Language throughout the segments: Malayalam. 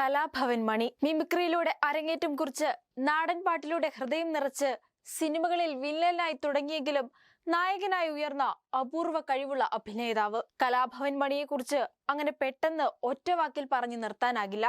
കലാഭവൻ മണി. മിമിക്രിയിലൂടെ അരങ്ങേറ്റം കുറിച്ച് നാടൻ പാട്ടിലൂടെ ഹൃദയം നിറച്ച് സിനിമകളിൽ വില്ലനായി തുടങ്ങിയെങ്കിലും നായകനായി ഉയർന്ന അപൂർവ കഴിവുള്ള അഭിനേതാവ്. കലാഭവൻ മണിയെ കുറിച്ച് അങ്ങനെ പെട്ടെന്ന് ഒറ്റ വാക്കിൽ പറഞ്ഞു നിർത്താനാകില്ല.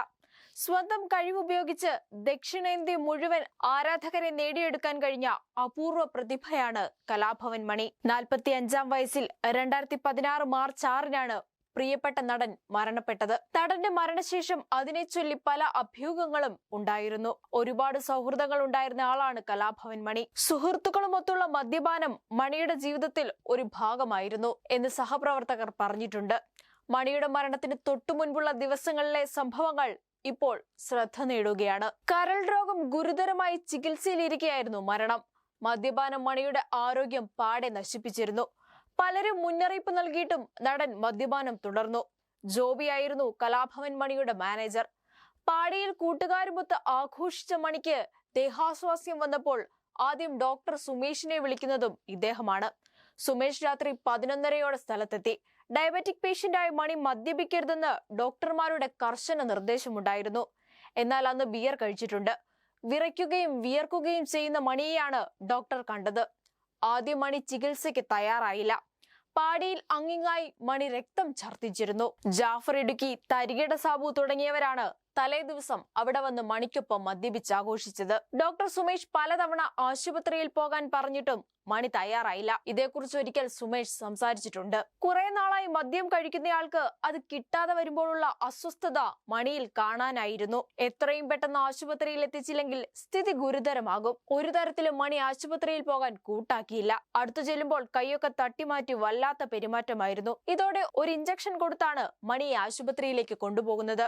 സ്വന്തം കഴിവുപയോഗിച്ച് ദക്ഷിണേന്ത്യ മുഴുവൻ ആരാധകരെ നേടിയെടുക്കാൻ കഴിഞ്ഞ അപൂർവ പ്രതിഭയാണ് കലാഭവൻ മണി. നാൽപ്പത്തി അഞ്ചാം വയസ്സിൽ രണ്ടായിരത്തി പതിനാറ് മാർച്ച് ആറിനാണ് പ്രിയപ്പെട്ട നടൻ മരണപ്പെട്ടത്. നടന്റെ മരണശേഷം അതിനെ ചൊല്ലി പല അഭ്യൂഹങ്ങളും ഉണ്ടായിരുന്നു. ഒരുപാട് സൗഹൃദങ്ങൾ ഉണ്ടായിരുന്ന ആളാണ് കലാഭവൻ മണി. സുഹൃത്തുക്കളുമൊത്തുള്ള മദ്യപാനം മണിയുടെ ജീവിതത്തിൽ ഒരു ഭാഗമായിരുന്നു എന്ന് സഹപ്രവർത്തകർ പറഞ്ഞിട്ടുണ്ട്. മണിയുടെ മരണത്തിന് തൊട്ടു മുൻപുള്ള ദിവസങ്ങളിലെ സംഭവങ്ങൾ ഇപ്പോൾ ശ്രദ്ധ നേടുകയാണ്. കരൾ രോഗം ഗുരുതരമായി ചികിത്സയിലിരിക്കെയായിരുന്നു മരണം. മദ്യപാനം മണിയുടെ ആരോഗ്യം പാടെ നശിപ്പിച്ചിരുന്നു. പലരും മുന്നറിയിപ്പ് നൽകിയിട്ടും നടൻ മദ്യപാനം തുടർന്നു. ജോബിയായിരുന്നു കലാഭവൻ മണിയുടെ മാനേജർ. പാടിയിൽ കൂട്ടുകാരുമൊത്ത് ആഘോഷിച്ച മണിക്ക് ദേഹാസ്വാസ്യം വന്നപ്പോൾ ആദ്യം ഡോക്ടർ സുമേഷിനെ വിളിക്കുന്നതും ഇദ്ദേഹമാണ്. സുമേഷ് രാത്രി പതിനൊന്നരയോടെ സ്ഥലത്തെത്തി. ഡയബറ്റിക് പേഷ്യന്റായ മണി മദ്യപിക്കരുതെന്ന് ഡോക്ടർമാരുടെ കർശന നിർദ്ദേശമുണ്ടായിരുന്നു. എന്നാൽ അന്ന് ബിയർ കഴിച്ചിട്ടുണ്ട്. വിറയ്ക്കുകയും വിയർക്കുകയും ചെയ്യുന്ന മണിയെയാണ് ഡോക്ടർ കണ്ടത്. ആദ്യം മണി ചികിത്സയ്ക്ക് തയ്യാറായില്ല. പാടിയിൽ അങ്ങിങ്ങായി മണി രക്തം ഛർദ്ദിച്ചിരുന്നു. ജാഫർ ഇടുക്കി തരികിട സാബു തുടങ്ങിയവരാണ് തലേ ദിവസം അവിടെ വന്ന് മണിക്കൊപ്പം മദ്യപിച്ചാഘോഷിച്ചത് ഡോക്ടർ സുമേഷ് പലതവണ ആശുപത്രിയിൽ പോകാൻ പറഞ്ഞിട്ടും മണി തയ്യാറായില്ല. ഇതേക്കുറിച്ച് ഒരിക്കൽ സുമേഷ് സംസാരിച്ചിട്ടുണ്ട്. കുറെ നാളായി മദ്യം കഴിക്കുന്നയാൾക്ക് അത് കിട്ടാതെ വരുമ്പോഴുള്ള അസ്വസ്ഥത മണിയിൽ കാണാനായിരുന്നു. എത്രയും പെട്ടെന്ന് ആശുപത്രിയിൽ എത്തിച്ചില്ലെങ്കിൽ സ്ഥിതി ഗുരുതരമാകും. ഒരു തരത്തിലും മണി ആശുപത്രിയിൽ പോകാൻ കൂട്ടാക്കിയില്ല. അടുത്തു ചെല്ലുമ്പോൾ കൈയൊക്കെ തട്ടിമാറ്റി വല്ലാത്ത പെരുമാറ്റമായിരുന്നു. ഇതോടെ ഒരു ഇഞ്ചക്ഷൻ കൊടുത്താണ് മണിയെ ആശുപത്രിയിലേക്ക് കൊണ്ടുപോകുന്നത്.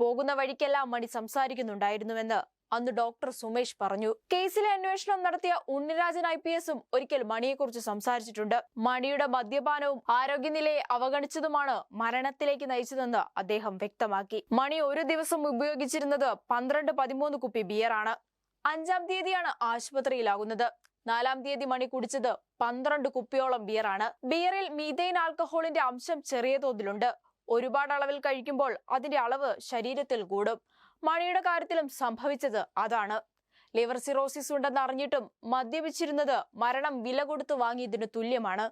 പോകുന്ന വഴിക്കെല്ലാം മണി സംസാരിക്കുന്നുണ്ടായിരുന്നുവെന്ന് അന്ന് ഡോക്ടർ സുമേഷ് പറഞ്ഞു. കേസിലെ അന്വേഷണം നടത്തിയ ഉണ്ണിരാജൻ ഐ പി എസും ഒരിക്കൽ മണിയെക്കുറിച്ച് സംസാരിച്ചിട്ടുണ്ട്. മണിയുടെ മദ്യപാനവും ആരോഗ്യനിലയെ അവഗണിച്ചതുമാണ് മരണത്തിലേക്ക് നയിച്ചതെന്ന് അദ്ദേഹം വ്യക്തമാക്കി. മണി ഒരു ദിവസം ഉപയോഗിച്ചിരുന്നത് പന്ത്രണ്ട് പതിമൂന്ന് കുപ്പി ബിയറാണ് അഞ്ചാം തീയതിയാണ് ആശുപത്രിയിലാകുന്നത്. നാലാം തീയതി മണി കുടിച്ചത് പന്ത്രണ്ട് കുപ്പിയോളം ബിയറാണ് ബിയറിൽ മീതൈൻ ആൽക്കഹോളിന്റെ അംശം ചെറിയ തോതിലുണ്ട്. ഒരുപാട് അളവിൽ കഴിക്കുമ്പോൾ അതിന്റെ അളവ് ശരീരത്തിൽ കൂടും. മണിയുടെ കാര്യത്തിലും സംഭവിച്ചത് അതാണ്. ലിവർ സിറോസിസ് ഉണ്ടെന്ന് അറിഞ്ഞിട്ടും മദ്യപിച്ചിരുന്നത് മരണം വില കൊടുത്തു വാങ്ങിയതിന് തുല്യമാണ്.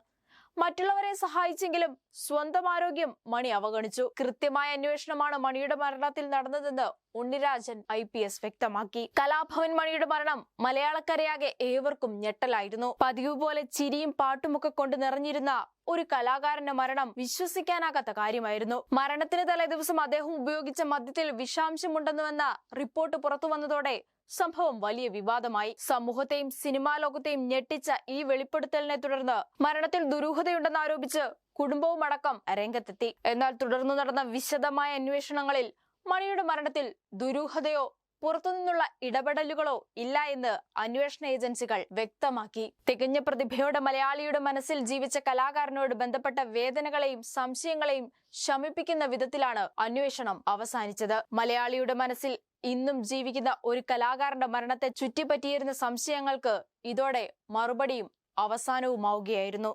മറ്റുള്ളവരെ സഹായിച്ചെങ്കിലും സ്വന്തം ആരോഗ്യം മണി അവഗണിച്ചു. കൃത്യമായ അന്വേഷണമാണ് മണിയുടെ മരണത്തിൽ നടന്നതെന്ന് ഉണ്ണിരാജൻ ഐ പി എസ് വ്യക്തമാക്കി. കലാഭവൻ മണിയുടെ മരണം മലയാളക്കരയാകെ ഏവർക്കും ഞെട്ടലായിരുന്നു. പതിവ് പോലെ ചിരിയും പാട്ടുമൊക്കെ കൊണ്ട് നിറഞ്ഞിരുന്ന ഒരു കലാകാരന്റെ മരണം വിശ്വസിക്കാനാകാത്ത കാര്യമായിരുന്നു. മരണത്തിന് തലേ ദിവസം അദ്ദേഹം ഉപയോഗിച്ച മദ്യത്തിൽ വിഷാംശമുണ്ടെന്നുവെന്ന റിപ്പോർട്ട് പുറത്തു വന്നതോടെ സംഭവം വലിയ വിവാദമായി. സമൂഹത്തെയും സിനിമാ ലോകത്തെയും ഞെട്ടിച്ച ഈ വെളിപ്പെടുത്തലിനെ തുടർന്ന് മരണത്തിൽ ദുരൂഹതയുണ്ടെന്ന് ആരോപിച്ച് കുടുംബവും അടക്കം രംഗത്തെത്തി. എന്നാൽ തുടർന്നു നടന്ന വിശദമായ അന്വേഷണങ്ങളിൽ മണിയുടെ മരണത്തിൽ ദുരൂഹതയോ പുറത്തുനിന്നുള്ള ഇടപെടലുകളോ ഇല്ല എന്ന് അന്വേഷണ ഏജൻസികൾ വ്യക്തമാക്കി. തികഞ്ഞ പ്രതിഭയോടെ മലയാളിയുടെ മനസ്സിൽ ജീവിച്ച കലാകാരനോട് ബന്ധപ്പെട്ട വേദനകളെയും സംശയങ്ങളെയും ശമിപ്പിക്കുന്ന വിധത്തിലാണ് അന്വേഷണം അവസാനിച്ചത്. മലയാളിയുടെ മനസ്സിൽ ഇന്നും ജീവിക്കുന്ന ഒരു കലാകാരന്റെ മരണത്തെ ചുറ്റിപ്പറ്റിയിരുന്ന സംശയങ്ങൾക്ക് ഇതോടെ മറുപടിയും അവസാനവുമാവുകയായിരുന്നു.